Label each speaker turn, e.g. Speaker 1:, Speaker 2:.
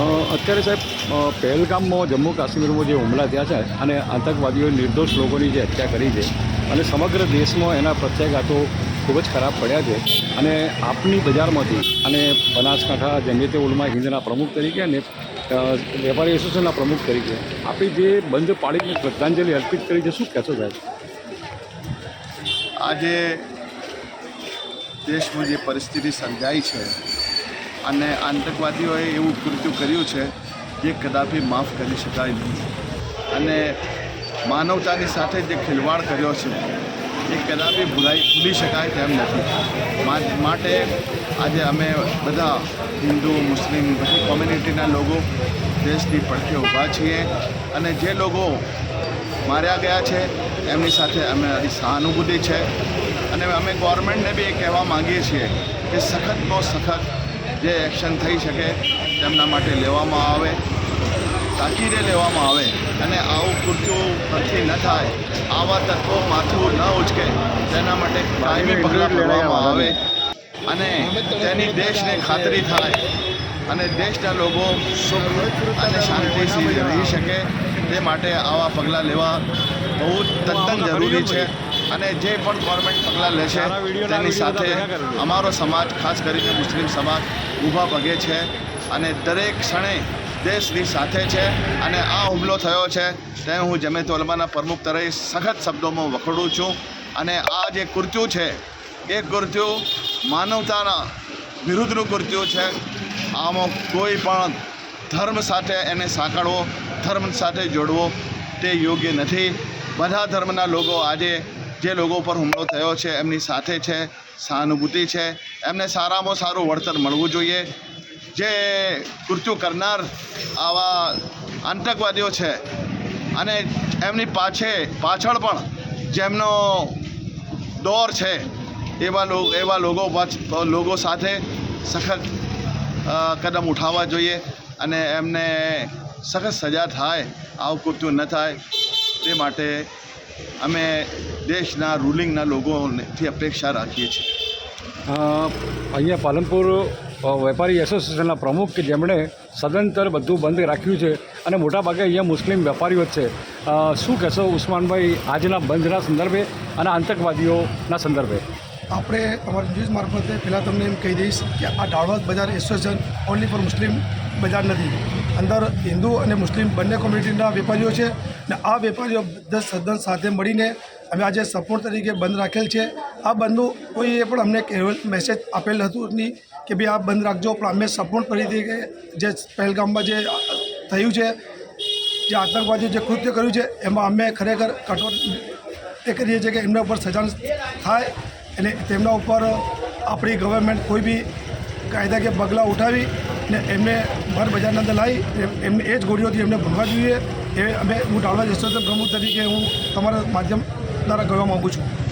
Speaker 1: અત્યારે સાહેબ પહેલગામમાં જમ્મુ કાશ્મીરમાં જે હુમલા થયા છે અને આતંકવાદીઓએ નિર્દોષ લોકોની જે હત્યા કરી છે અને સમગ્ર દેશમાં એના પ્રત્યાઘાતો ખૂબ જ ખરાબ પડ્યા છે અને આપની બજારમાંથી અને બનાસકાંઠા જમિયતે ઉલમા હિંદના પ્રમુખ તરીકે અને વેપારી એસોસિએશનના પ્રમુખ તરીકે આપે જે બંધ પાડીને શ્રદ્ધાંજલિ અર્પિત કરી છે, શું કહેશો સાહેબ?
Speaker 2: આજે દેશમાં જે પરિસ્થિતિ સર્જાઈ છે અને આતંકવાદીઓએ એવું કૃત્યું કર્યું છે જે કદાપી માફ કરી શકાય નહીં. અને માનવતાની સાથે જે ખિલવાડ કર્યો છે, એ કદાપી ભૂલાઈ ભૂલી શકાય તેમ નથી. માટે આજે અમે બધા હિન્દુ, મુસ્લિમ બધી કોમ્યુનિટીના લોકો દેશની પડખે ઊભા છીએ અને જે લોકો માર્યા ગયા છે, એમની સાથે અમે સહાનુભૂતિ છે. અને અમે ગવર્મેન્ટને બી એ કહેવા માંગીએ છીએ કે સખતનો સખત જે એક્શન થઈ શકે તેમના માટે લેવામાં આવે તાકીદે લેવામાં આવે અને આવું પૂરતું નથી ન થાય. આવા તત્વો માથું ન ઉચકે. તેના માટે કાયમી પગલાં લેવામાં આવે. અને તેની દેશને ખાતરી થાય અને દેશના લોકો સુખ અને શાંતિથી રહી શકે તે માટે આવા પગલાં લેવા બહુ તદ્દન જરૂરી છે. અને જે પણ ગવર્મેન્ટ પગલાં લેશે તેની સાથે અમારો સમાજ ખાસ કરીને મુસ્લિમ સમાજ ઊભા પગે છે. અને દરેક ક્ષણે દેશની સાથે છે અને આ હુમલો થયો છે. તે હું જમે તોલમાના પ્રમુખ તરીકે સખત શબ્દોમાં વખોડું છું. અને આ જે કૃત્યુ છે એ કૃત્યુ માનવતાના વિરુદ્ધનું કૃત્યુ છે. આમાં કોઈ પણ ધર્મ સાથે એને સાંકળવો ધર્મ સાથે જોડવો તે યોગ્ય નથી. બધા ધર્મના લોકો આજે જે લોકો પર હુમલો થયો છે, એમની સાથે છે, સહાનુભૂતિ છે, એમને સારામાં સારું વળતર મળવું જોઈએ. જે કૃત્યુ કરનાર આવા આતંકવાદીઓ છે અને એમની પાછે પાછળ પણ જેમનો દોર છે, એવા એવા લોકો લોકો સાથે સખત કદમ ઉઠાવવા જોઈએ અને એમને સખત સજા થાય, આવું કૃત્યુ ન થાય, તે માટે અમે દેશના રૂલિંગના લોકોથી અપેક્ષા રાખીએ છીએ.
Speaker 1: અહીંયા પાલનપુર વેપારી એસોસિએશનના પ્રમુખ કે જેમણે સદંતર બધું બંધ રાખ્યું છે અને મોટાભાગે અહીંયા મુસ્લિમ વેપારીઓ જ છે. શું કહેશો ઉસ્માનભાઈ આજના બંધના સંદર્ભે અને આતંકવાદીઓના સંદર્ભે?
Speaker 3: આપણે અમારી ન્યૂઝ મારફતે પહેલાં તમને એમ કહી દઈશ કે આ ઢાળવાદ બજાર એસોસિએશન ઓનલી ફોર મુસ્લિમ બજાર નથી. અંદર હિન્દુ અને મુસ્લિમ બંને કોમ્યુનિટીના વેપારીઓ છે અને આ વેપારીઓ બધા સદન સાથે મળીને અમે આજે સપોર્ટ તરીકે બંધ રાખેલ છે. આ બંધનું કોઈએ પણ અમને મેસેજ આપેલ હતું નહીં કે ભાઈ આ બંધ રાખજો, પણ અમે સપોર્ટ કરી હતી કે જે પહેલગામમાં જે થયું છે, જે આતંકવાદીઓ જે કૃત્ય કર્યું છે, એમાં અમે ખરેખર કઠોર એ કરીએ છીએ કે એમના ઉપર સજા થાય અને તેમના ઉપર આપણી ગવર્મેન્ટ કોઈ બી કાયદાકીય પગલાં ઉઠાવી ને એમને ભર બજારના અંદર લાવી, એમ- એમને એ જ ગોળીઓથી એમને ભરવા જોઈએ. એ અમે હું ડાળવા એસોસિએશન પ્રમુખ તરીકે હું તમારા માધ્યમ દ્વારા કહેવા માગું છું.